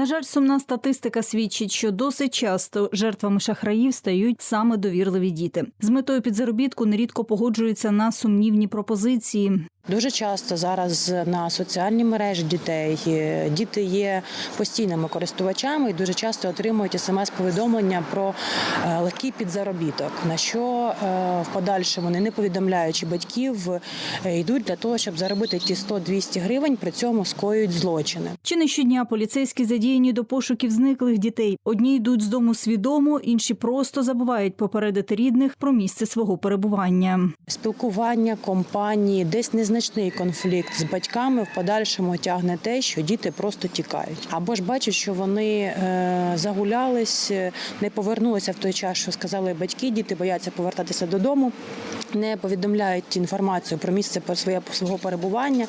На жаль, сумна статистика свідчить, що досить часто жертвами шахраїв стають саме довірливі діти. З метою підзаробітку нерідко погоджуються на сумнівні пропозиції. Дуже часто зараз на соціальні мережі дітей е, діти є постійними користувачами і дуже часто отримують смс-повідомлення про е, легкий підзаробіток, на що е, в подальшому, не повідомляючи батьків, йдуть для того, щоб заробити ті 100-200 гривень, при цьому скоюють злочини. Чи не щодня поліцейські задіяні до пошуків зниклих дітей? Одні йдуть з дому свідомо, інші просто забувають попередити рідних про місце свого перебування. Спілкування, компанії, десь незначний конфлікт з батьками в подальшому тягне те, що діти просто тікають. Або ж бачать, що вони е, загулялись, е, не повернулися в той час, що сказали батьки. Діти бояться повертатися додому, не повідомляють інформацію про місце своє свого перебування,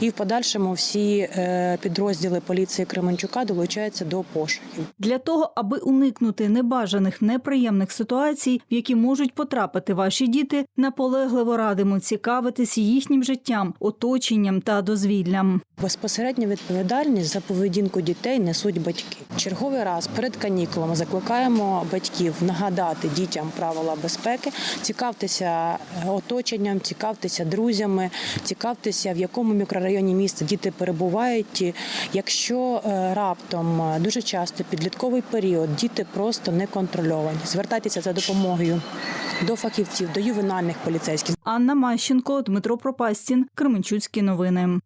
і в подальшому всі е, підрозділи поліції Кременчука долучаються до пошуків. Для того, аби уникнути небажаних неприємних ситуацій, в які можуть потрапити ваші діти, наполегливо радимо цікавитись їхнім життям, оточенням та дозвіллям. Безпосередню відповідальність за поведінку дітей несуть батьки. Черговий раз перед канікулами закликаємо батьків нагадати дітям правила безпеки, цікавтеся е, оточенням, цікавтеся друзями, цікавтеся, в якому мікрорайоні міста діти перебувають. Якщо е, раптом е, дуже часто підлітковий період діти просто не контрольовані, звертайтеся за допомогою до фахівців, до ювенальних поліцейських. Анна Мащенко, Дмитро Мухсін, Кременчуцькі новини.